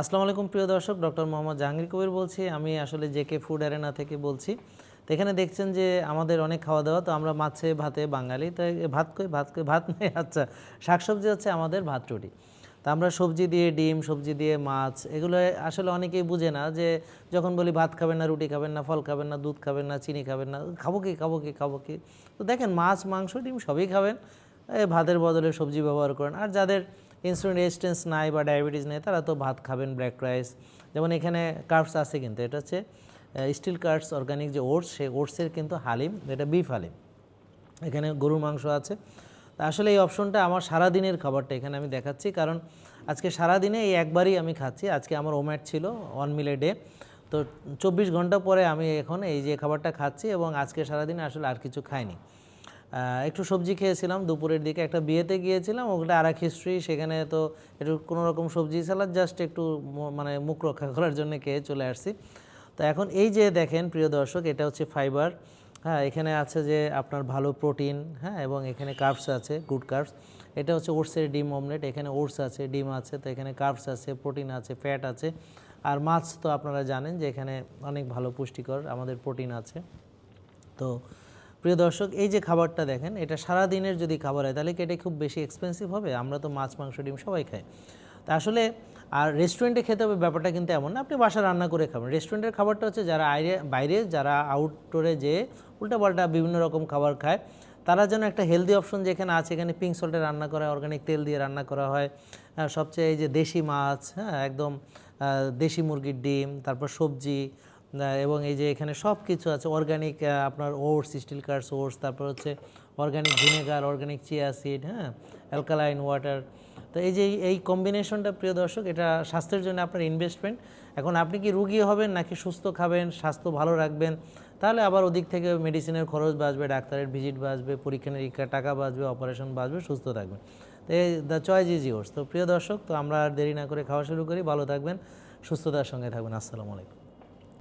আসসালামু আলাইকুম, প্রিয় দর্শক, ডক্টর মোহাম্মদ জাহাঙ্গীর কবির বলছি। আমি আসলে জেকে ফুড অ্যারেনা থেকে বলছি। তো এখানে দেখছেন যে আমাদের অনেক খাওয়া দাওয়া তো আমরা মাছে, ভাতে, বাঙালি, তো ভাত কই? ভাত কই? ভাত নেই আচ্ছা। শাকসবজি হচ্ছে আমাদের ভাত রুটি। তা আমরা সবজি দিয়ে ডিম, সবজি দিয়ে মাছ, এগুলো আসলে অনেকেই বুঝে না যে যখন বলি ভাত খাবেন না, রুটি খাবেন না, ফল খাবেন না, দুধ খাবেন না, চিনি খাবেন না, খাব কি খাব কি খাব কি? তো দেখেন মাছ, মাংস, ডিম সবই খাবেন। ভাতের বদলে সবজি ব্যবহার করেন। আর যাদের ইনসুলিন রেজিস্ট্যান্স নাই বা ডায়াবেটিস নেই, তারা তো ভাত খাবেন ব্ল্যাক রাইস যেমন এখানে কার্বস আছে কিন্তু, এটা হচ্ছে স্টিল কার্বস অর্গানিক যে ওটস সেই ওটসের কিন্তু হালিম, এটা বিফ হালিম। এখানে গরুর মাংস আছে। আসলে এই অপশনটা আমার সারা দিনের খাবারটা এখানে আমি দেখাচ্ছি, কারণ আজকে সারা দিনে এই একবারই আমি খাচ্ছি। আজকে আমার ওম্যাট ছিল ওয়ান মিলে ডে তো চব্বিশ ঘণ্টা পরে আমি এখন এই যে খাবারটা খাচ্ছি এবং আজকে সারাদিনে আসলে আর কিছু খাইনি। একটু সবজি খেয়েছিলাম, দুপুরের দিকে একটা বিয়েতে গিয়েছিলাম ওটা আর এক হিস্ট্রি সেখানে তো একটু কোনো রকম সবজি সালাদ জাস্ট একটু মানে মুখ রক্ষা করার জন্য খেয়ে চলে আসছি। তো এখন এই যে দেখেন প্রিয় দর্শক, এটা হচ্ছে ফাইবার হ্যাঁ এখানে আছে যে আপনার ভালো প্রোটিন হ্যাঁ এবং এখানে কার্বস আছে গুড কার্বস এটা হচ্ছে ওটসের ডিম অমলেট এখানে ওটস আছে, ডিম আছে, তো এখানে কার্বস আছে প্রোটিন আছে ফ্যাট আছে, আর মাছ তো আপনারা জানেন যে এখানে অনেক ভালো পুষ্টিকর আমাদের প্রোটিন আছে। তো প্রিয় দর্শক, এই যে খাবারটা দেখেন, এটা সারা দিনের যদি খাবার হয়, তাহলে কি এটা খুব বেশি এক্সপেন্সিভ হবে? আমরা তো মাছ, মাংস, ডিম সবাই খাই। তা আসলে, আর রেস্টুরেন্টে খেতে হবে ব্যাপারটা কিন্তু এমন না, আপনি বাসা রান্না করে খাবেন। রেস্টুরেন্টের খাবারটা হচ্ছে যারা আইরে, বাইরে, যারা আউটডোরে যেয়ে উল্টাপাল্টা বিভিন্ন রকম খাবার খায়, তারা যেন একটা হেলদি অপশন যেখানে আছে, এখানে পিঙ্ক সল্টে রান্না করা হয় অর্গানিক তেল দিয়ে রান্না করা হয়। সবচেয়ে এই যে দেশি মাছ হ্যাঁ একদম দেশি মুরগির ডিম, তারপর সবজি এবং এই যে এখানে সব কিছু আছে অর্গানিক আপনার ওটস স্টিল কার্স ওটস তারপর হচ্ছে organic vinegar organic chia seed হ্যাঁ অ্যালকালাইন ওয়াটার তো এই যে এই- কম্বিনেশনটা প্রিয় দর্শক, এটা স্বাস্থ্যের জন্য আপনার ইনভেস্টমেন্ট এখন আপনি কি রুগী হবেন নাকি সুস্থ খাবেন, স্বাস্থ্য ভালো রাখবেন? তাহলে আবার ওদিক থেকে মেডিসিনের খরচ বাঁচবে, ডাক্তারের ভিজিট বাঁচবে, পরীক্ষা নিরীক্ষা, টাকা বাঁচবে অপারেশন বাঁচবে, সুস্থ থাকবেন। তো এই দ্য চয়েস ইজ ইয়োর্স তো প্রিয় দর্শক, তো আমরা আর দেরি না করে খাওয়া শুরু করি। ভালো থাকবেন, সুস্থতার সঙ্গে থাকবেন। আসসালামু আলাইকুম।